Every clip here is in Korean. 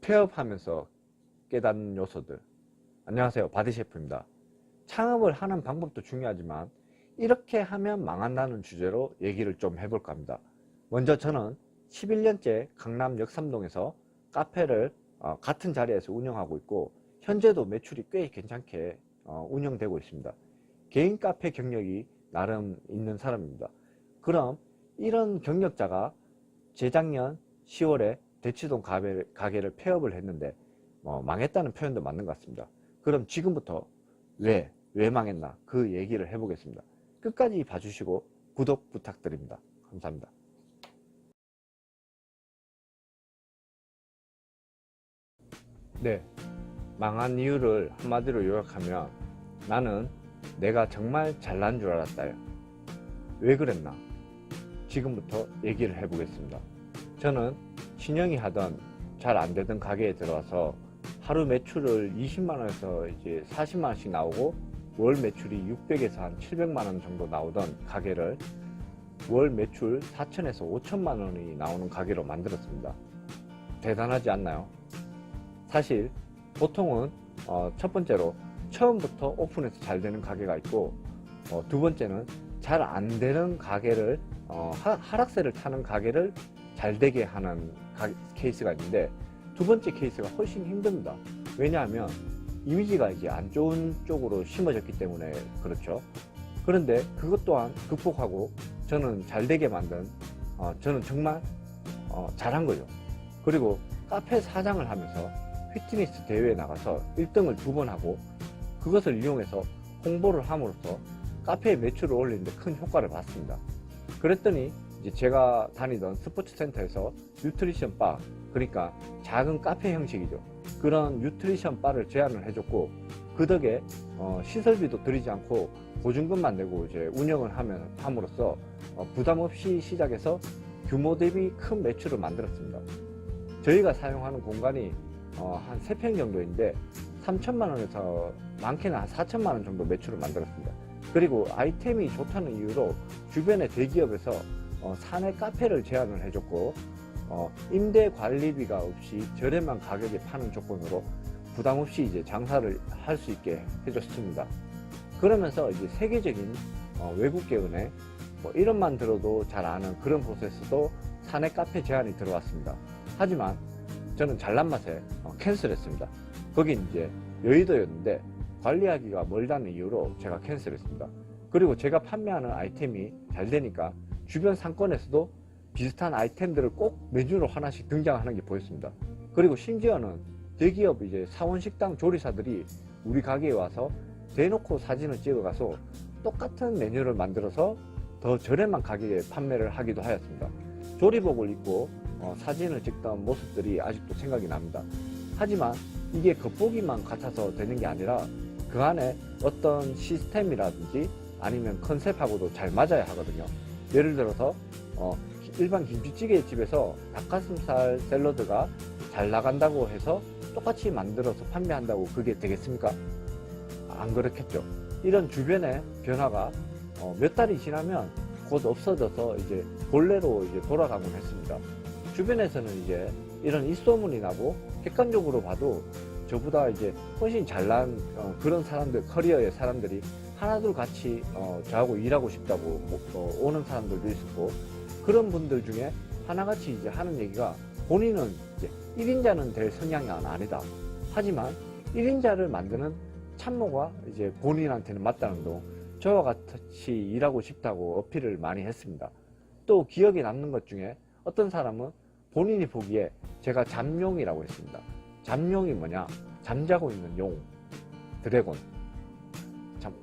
폐업하면서 깨닫는 요소들. 안녕하세요. 바디 셰프입니다. 창업을 하는 방법도 중요하지만 이렇게 하면 망한다는 주제로 얘기를 좀 해볼까 합니다. 먼저 저는 11년째 강남 역삼동에서 카페를 어, 같은 자리에서 운영하고 있고 현재도 매출이 꽤 괜찮게 어, 운영되고 있습니다. 개인 카페 경력이 나름 있는 사람입니다. 그럼 이런 경력자가 재작년 10월에 대치동 가게, 가게 를 폐업을 했는데 어, 망했다는 표현도 맞는 것 같습니다. 그럼 지금부터 왜, 왜 망했나 그 얘기를 해보겠습니다. 끝까지 봐주시고 구독 부탁드립니다. 감사합니다. 네, 망한 이유를 한마디로 요약하면 나는 내가 정말 잘난 줄 알았다요. 왜 그랬나? 지금부터 얘기를 해보겠습니다. 저는 신영이 하던 잘 안 되던 가게에 들어와서 하루 매출을 20만 원에서 이제 40만 원씩 나오고 월 매출이 600에서 한 700만 원 정도 나오던 가게를 월 매출 4천에서 5천만 원이 나오는 가게로 만들었습니다. 대단하지 않나요? 사실 보통은 어, 첫 번째로 처음부터 오픈해서 잘 되는 가게가 있고 어, 두 번째는 잘 안 되는 가게를 어, 하, 하락세를 타는 가게를 잘 되게 하는 가- 케이스가 있는데 두 번째 케이스가 훨씬 힘듭니다. 왜냐하면 이미지가 이제 안 좋은 쪽으로 심어졌기 때문에 그렇죠. 그런데 그것 또한 극복하고 저는 잘 되게 만든 어, 저는 정말 어, 잘한 거죠. 그리고 카페 사장을 하면서 피트니스 대회에 나가서 1등을 두 번 하고 그것을 이용해서 홍보를 함으로써 카페의 매출을 올리는데 큰 효과를 봤습니다. 그랬더니 이제 제가 다니던 스포츠 센터에서 뉴트리션 바, 그러니까 작은 카페 형식이죠. 그런 뉴트리션 바를 제안을 해줬고 그 덕에 어, 시설비도 들이지 않고 보증금만 내고 이제 운영을 하면 함으로써 어, 부담 없이 시작해서 규모 대비 큰 매출을 만들었습니다. 저희가 사용하는 공간이 어, 한 3평 정도인데 3천만 원에서 많게는 한 4천만 원 정도 매출을 만들었습니다. 그리고 아이템이 좋다는 이유로 주변의 대기업에서 어, 사내 카페를 제안을 해줬고 어, 임대 관리비가 없이 저렴한 가격에 파는 조건으로 부담 없이 이제 장사를 할 수 있게 해줬습니다. 그러면서 이제 세계적인 어, 외국계 은행 뭐 이름만 들어도 잘 아는 그런 곳에서도 사내 카페 제안이 들어왔습니다. 하지만 저는 잘난 맛에 어, 캔슬했습니다. 거긴 이제 여의도였는데 관리하기가 멀다는 이유로 제가 캔슬했습니다. 그리고 제가 판매하는 아이템이 잘 되니까 주변 상권에서도 비슷한 아이템들을 꼭 메뉴로 하나씩 등장하는 게 보였습니다. 그리고 심지어는 대기업 이제 사원식당 조리사들이 우리 가게에 와서 대놓고 사진을 찍어가서 똑같은 메뉴를 만들어서 더 저렴한 가격에 판매를 하기도 하였습니다. 조리복을 입고 어, 사진을 찍던 모습들이 아직도 생각이 납니다. 하지만 이게 겉보기만 같아서 되는 게 아니라 그 안에 어떤 시스템이라든지 아니면 컨셉하고도 잘 맞아야 하거든요. 예를 들어서 어, 일반 김치찌개 집에서 닭가슴살 샐러드가 잘 나간다고 해서 똑같이 만들어서 판매한다고 그게 되겠습니까? 안 그렇겠죠. 이런 주변의 변화가 어, 몇 달이 지나면 곧 없어져서 이제 본래로 이제 돌아가곤 했습니다. 주변에서는 이제 이런 입소문이 나고 객관적으로 봐도 저보다 이제 훨씬 잘난 어, 그런 사람들 커리어의 사람들이 하나둘 같이 어, 저하고 일하고 싶다고 뭐, 어, 오는 사람들도 있었고 그런 분들 중에 하나같이 이제 하는 얘기가 본인은 이제 1인자는 될 성향이 아니다. 하지만 1인자를 만드는 참모가 이제 본인한테는 맞다는 동 저와 같이 일하고 싶다고 어필을 많이 했습니다. 또 기억에 남는 것 중에 어떤 사람은 본인이 보기에 제가 잠룡이라고 했습니다. 잠룡이 뭐냐? 잠자고 있는 용, 드래곤. 참,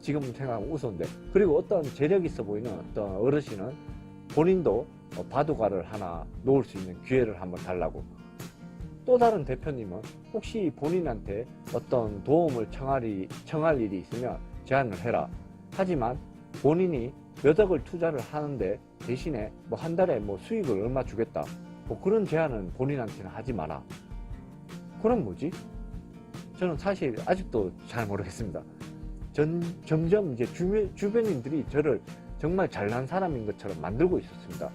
지금 생각하면 우스운데. 그리고 어떤 재력 있어 보이는 어떤 어르신은 본인도 어, 바둑알을 하나 놓을 수 있는 기회를 한번 달라고. 또 다른 대표님은 혹시 본인한테 어떤 도움을 청할, 청할 일이 있으면 제안을 해라. 하지만 본인이 몇 억을 투자를 하는데 대신에 뭐 한 달에 뭐 수익을 얼마 주겠다. 뭐 그런 제안은 본인한테는 하지 마라. 그럼 뭐지? 저는 사실 아직도 잘 모르겠습니다. 전, 점점 이제 주변, 주변인들이 저를 정말 잘난 사람인 것처럼 만들고 있었습니다.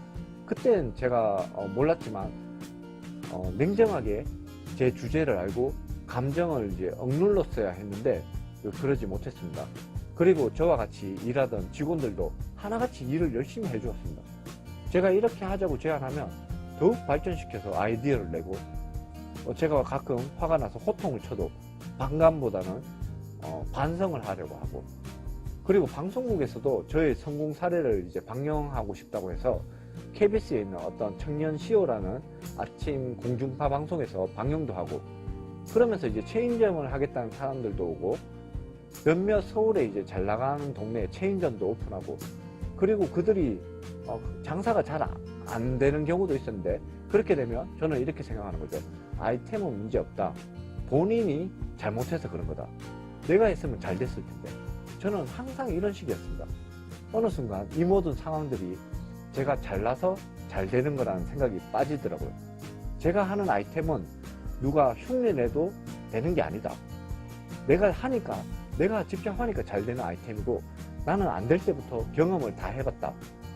그때는 제가 어, 몰랐지만 어, 냉정하게 제 주제를 알고 감정을 이제 억눌렀어야 했는데 그러지 못했습니다. 그리고 저와 같이 일하던 직원들도 하나같이 일을 열심히 해주었습니다. 제가 이렇게 하자고 제안하면 더욱 발전시켜서 아이디어를 내고 어, 제가 가끔 화가 나서 호통을 쳐도 반감보다는 어, 반성을 하려고 하고 그리고 방송국에서도 저의 성공 사례를 이제 방영하고 싶다고 해서 KBS에 있는 어떤 청년 시오라는 아침 공중파 방송에서 방영도 하고 그러면서 이제 체인점을 하겠다는 사람들도 오고 몇몇 서울에 이제 잘 나가는 동네에 체인점도 오픈하고 그리고 그들이 어, 장사가 잘 안 되는 경우도 있었는데 그렇게 되면 저는 이렇게 생각하는 거죠. 아이템은 문제 없다. 본인이 잘못해서 그런 거다. 내가 했으면 잘 됐을 텐데. 저는 항상 이런 식이었습니다. 어느 순간 이 모든 상황들이 제가 잘나서 잘 되는 거라는 생각이 빠지더라고요. 제가 하는 아이템은 누가 흉내내도 되는 게 아니다. 내가 하니까, 내가 직접 하니까 잘 되는 아이템이고 나는 안 될 때부터 경험을 다 해봤다.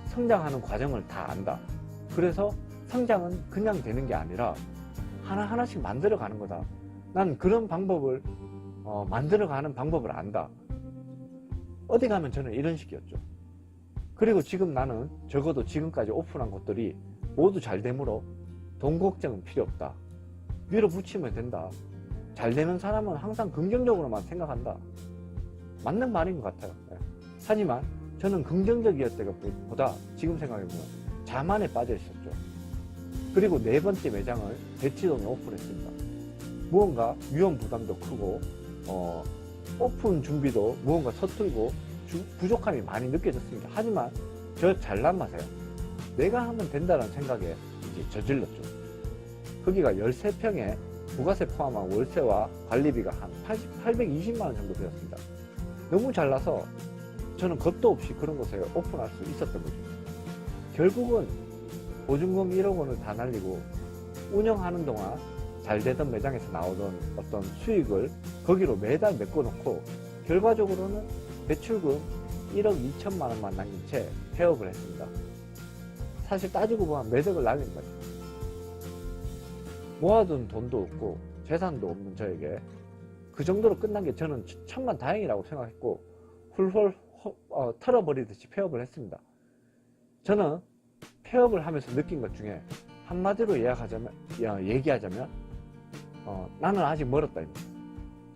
성장하는 과정을 다 안다. 그래서 성장은 그냥 되는 게 아니라 하나하나씩 만들어가는 거다. 난 그런 방법을, 어, 만들어가는 방법을 안다. 어디 가면 저는 이런 식이었죠. 그리고 지금 나는 적어도 지금까지 오픈한 것들이 모두 잘 되므로 돈 걱정은 필요 없다. 밀어붙이면 된다. 잘 되는 사람은 항상 긍정적으로만 생각한다. 맞는 말인 것 같아요. 예. 하지만 저는 긍정적이었다가 보다 지금 생각해보면 자만에 빠져 있었죠. 그리고 네 번째 매장을 대치동에 오픈했습니다. 무언가 위험 부담도 크고 어, 오픈 준비도 무언가 서툴고 주- 부족함이 많이 느껴졌습니다. 하지만 저 잘난 맛에 내가 하면 된다는 생각에 이제 저질렀죠. 거기가 13평에 부가세 포함한 월세와 관리비가 한 80, 820만 원 정도 되었습니다. 너무 잘나서 저는 겁도 없이 그런 곳에 오픈할 수 있었던 거죠. 결국은 보증금 1억 원을 다 날리고 운영하는 동안 잘 되던 매장에서 나오던 어떤 수익을 거기로 매달 메꿔놓고 결과적으로는 대출금 1억 2천만 원만 남긴 채 폐업을 했습니다. 사실 따지고 보면 매덕을 날린 거죠. 모아둔 돈도 없고 재산도 없는 저에게 그 정도로 끝난 게 저는 천만 다행이라고 생각했고 훌훌 허- 어, 털어버리듯이 폐업을 했습니다. 저는 폐업을 하면서 느낀 것 중에 한마디로 예약하자면, 야, 얘기하자면 어, 나는 아직 멀었다입니다.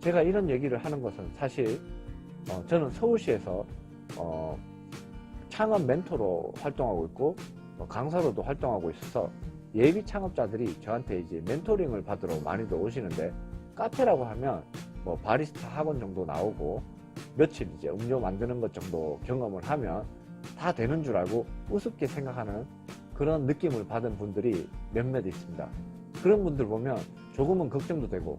제가 이런 얘기를 하는 것은 사실 어, 저는 서울시에서 어, 창업 멘토로 활동하고 있고 어, 강사로도 활동하고 있어서 예비 창업자들이 저한테 이제 멘토링을 받으러 많이들 오시는데 카페라고 하면 뭐 바리스타 학원 정도 나오고 며칠 이제 음료 만드는 것 정도 경험을 하면 다 되는 줄 알고 우습게 생각하는 그런 느낌을 받은 분들이 몇몇 있습니다. 그런 분들 보면 조금은 걱정도 되고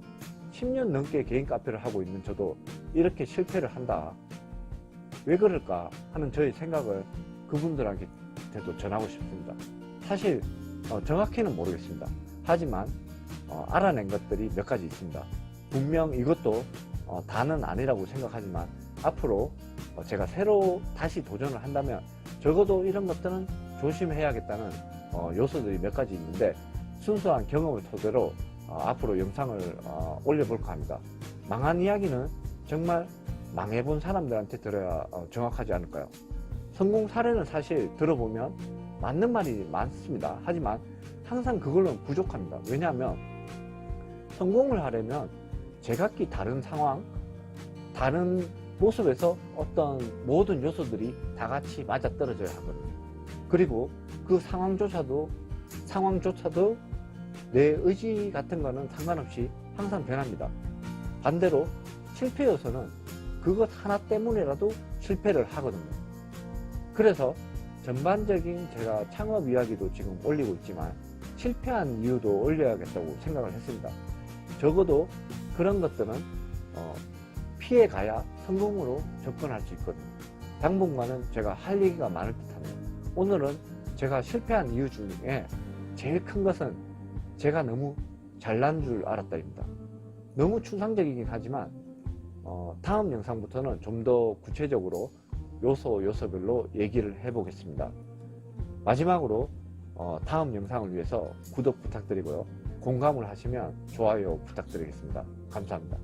10년 넘게 개인 카페를 하고 있는 저도 이렇게 실패를 한다. 왜 그럴까 하는 저의 생각을 그분들한테도 전하고 싶습니다. 사실 어, 정확히는 모르겠습니다. 하지만 어, 알아낸 것들이 몇 가지 있습니다. 분명 이것도 어, 다는 아니라고 생각하지만 앞으로 어, 제가 새로 다시 도전을 한다면 적어도 이런 것들은 조심해야겠다는 어, 요소들이 몇 가지 있는데 순수한 경험을 토대로 어, 앞으로 영상을 어, 올려볼까 합니다. 망한 이야기는 정말 망해본 사람들한테 들어야 어, 정확하지 않을까요? 성공 사례는 사실 들어보면 맞는 말이 많습니다. 하지만 항상 그걸로는 부족합니다. 왜냐하면 성공을 하려면 제각기 다른 상황, 다른 모습에서 어떤 모든 요소들이 다 같이 맞아 떨어져야 하거든요. 그리고 그 상황조차도, 상황조차도 내 의지 같은 거는 상관없이 항상 변합니다. 반대로 실패 요소는 그것 하나 때문에라도 실패를 하거든요. 그래서 전반적인 제가 창업 이야기도 지금 올리고 있지만 실패한 이유도 올려야겠다고 생각을 했습니다. 적어도 그런 것들은 어, 피해 가야 성공으로 접근할 수 있거든요. 당분간은 제가 할 얘기가 많을 듯 하네요. 오늘은 제가 실패한 이유 중에 제일 큰 것은 제가 너무 잘난 줄 알았다입니다. 너무 추상적이긴 하지만 어, 다음 영상부터는 좀 더 구체적으로 요소 요소별로 얘기를 해보겠습니다. 마지막으로 어, 다음 영상을 위해서 구독 부탁드리고요. 공감을 하시면 좋아요 부탁드리겠습니다. 감사합니다.